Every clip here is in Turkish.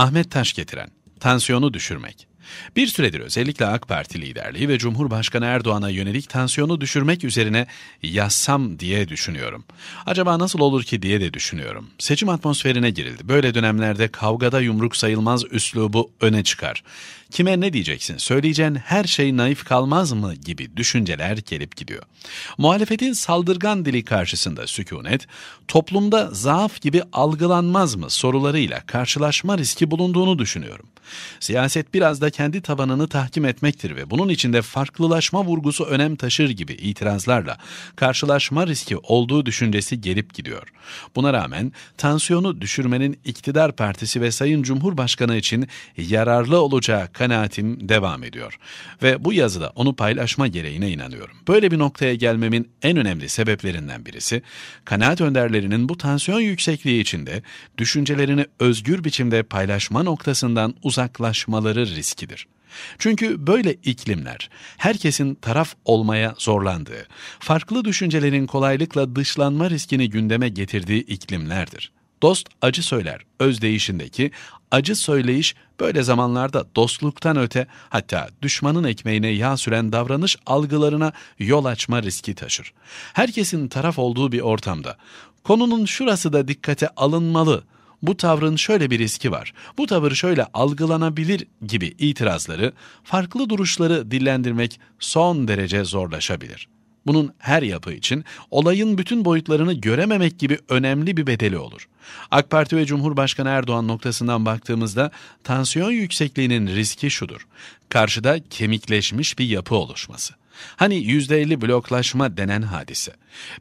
Ahmet Taş getiren, tansiyonu düşürmek. Bir süredir özellikle AK Parti liderliği ve Cumhurbaşkanı Erdoğan'a yönelik tansiyonu düşürmek üzerine yazsam diye düşünüyorum. Acaba nasıl olur ki diye de düşünüyorum. Seçim atmosferine girildi. Böyle dönemlerde kavgada yumruk sayılmaz üslubu öne çıkar. Kime ne diyeceksin, söyleyeceğin her şey naif kalmaz mı gibi düşünceler gelip gidiyor. Muhalefetin saldırgan dili karşısında sükunet, toplumda zaaf gibi algılanmaz mı sorularıyla karşılaşma riski bulunduğunu düşünüyorum. Siyaset biraz da kendi tabanını tahkim etmektir ve bunun içinde farklılaşma vurgusu önem taşır gibi itirazlarla karşılaşma riski olduğu düşüncesi gelip gidiyor. Buna rağmen tansiyonu düşürmenin iktidar partisi ve Sayın Cumhurbaşkanı için yararlı olacağı kanaatim devam ediyor. Ve bu yazıda onu paylaşma gereğine inanıyorum. Böyle bir noktaya gelmemin en önemli sebeplerinden birisi, kanaat önderlerinin bu tansiyon yüksekliği içinde düşüncelerini özgür biçimde paylaşma noktasından uzaklaşmaları riskidir. Çünkü böyle iklimler herkesin taraf olmaya zorlandığı, farklı düşüncelerin kolaylıkla dışlanma riskini gündeme getirdiği iklimlerdir. Dost acı söyler özdeyişindeki acı söyleyiş böyle zamanlarda dostluktan öte hatta düşmanın ekmeğine yağ süren davranış algılarına yol açma riski taşır. Herkesin taraf olduğu bir ortamda konunun şurası da dikkate alınmalı bu tavrın şöyle bir riski var, bu tavır şöyle algılanabilir gibi itirazları, farklı duruşları dillendirmek son derece zorlaşabilir. Bunun her yapı için olayın bütün boyutlarını görememek gibi önemli bir bedeli olur. AK Parti ve Cumhurbaşkanı Erdoğan noktasından baktığımızda tansiyon yüksekliğinin riski şudur. Karşıda kemikleşmiş bir yapı oluşması. Hani %50 bloklaşma denen hadise.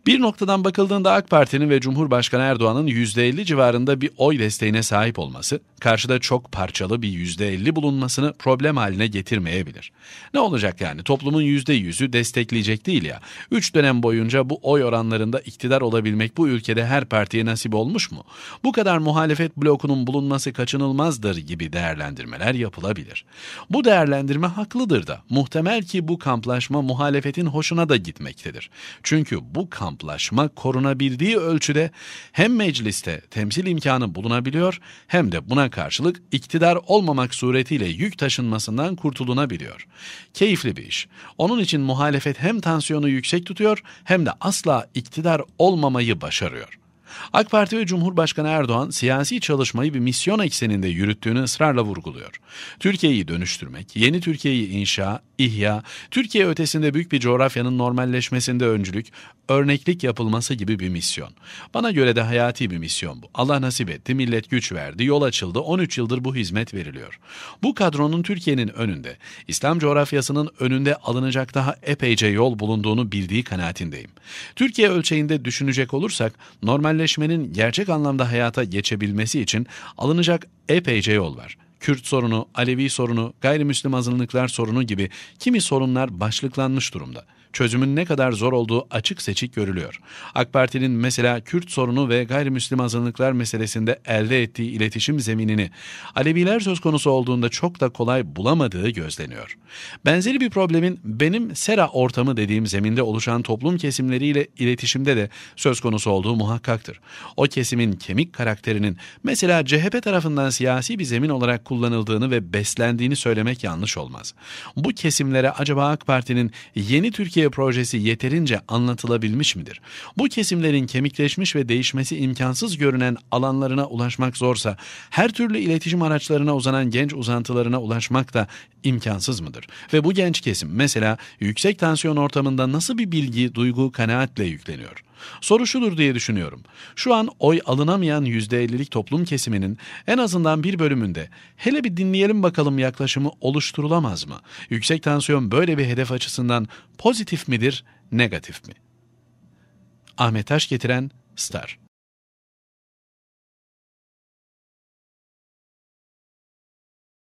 Bir noktadan bakıldığında AK Parti'nin ve Cumhurbaşkanı Erdoğan'ın %50 civarında bir oy desteğine sahip olması, karşıda çok parçalı bir %50 bulunmasını problem haline getirmeyebilir. Ne olacak yani toplumun %100'ü destekleyecek değil ya. 3 dönem boyunca bu oy oranlarında iktidar olabilmek bu ülkede her partiye nasip olmuş mu? Bu kadar muhalefet blokunun bulunması kaçınılmazdır gibi değerlendirmeler yapılabilir. Bu değerlendirme haklıdır da muhtemel ki bu kamplaşma muhalefetin hoşuna da gitmektedir. Çünkü bu kamplaşma korunabildiği ölçüde hem mecliste temsil imkanı bulunabiliyor hem de buna karşılık iktidar olmamak suretiyle yük taşınmasından kurtulunabiliyor. Keyifli bir iş. Onun için muhalefet hem tansiyonu yüksek tutuyor hem de asla iktidar olmamayı başarıyor. AK Parti ve Cumhurbaşkanı Erdoğan siyasi çalışmayı bir misyon ekseninde yürüttüğünü ısrarla vurguluyor. Türkiye'yi dönüştürmek, yeni Türkiye'yi inşa, ihya, Türkiye ötesinde büyük bir coğrafyanın normalleşmesinde öncülük, örneklik yapılması gibi bir misyon. Bana göre de hayati bir misyon bu. Allah nasip etti, millet güç verdi, yol açıldı, 13 yıldır bu hizmet veriliyor. Bu kadronun Türkiye'nin önünde, İslam coğrafyasının önünde alınacak daha epeyce yol bulunduğunu bildiği kanaatindeyim. Türkiye ölçeğinde düşünecek olursak, normalleşmenin gerçek anlamda hayata geçebilmesi için alınacak epeyce yol var. Kürt sorunu, Alevi sorunu, gayrimüslim azınlıklar sorunu gibi kimi sorunlar başlıklanmış durumda çözümün ne kadar zor olduğu açık seçik görülüyor. AK Parti'nin mesela Kürt sorunu ve gayrimüslim azınlıklar meselesinde elde ettiği iletişim zeminini Aleviler söz konusu olduğunda çok da kolay bulamadığı gözleniyor. Benzeri bir problemin benim sera ortamı dediğim zeminde oluşan toplum kesimleriyle iletişimde de söz konusu olduğu muhakkaktır. O kesimin kemik karakterinin mesela CHP tarafından siyasi bir zemin olarak kullanıldığını ve beslendiğini söylemek yanlış olmaz. Bu kesimlere acaba AK Parti'nin yeni Türkiye Türkiye projesi yeterince anlatılabilmiş midir? Bu kesimlerin kemikleşmiş ve değişmesi imkansız görünen alanlarına ulaşmak zorsa, her türlü iletişim araçlarına uzanan genç uzantılarına ulaşmak da imkansız mıdır? Ve bu genç kesim mesela yüksek tansiyon ortamında nasıl bir bilgi, duygu, kanaatle yükleniyor? Soru şudur diye düşünüyorum. Şu an oy alınamayan %50'lik toplum kesiminin en azından bir bölümünde hele bir dinleyelim bakalım yaklaşımı oluşturulamaz mı? Yüksek tansiyon böyle bir hedef açısından pozitif midir, negatif mi? Ahmet Taş getiren Star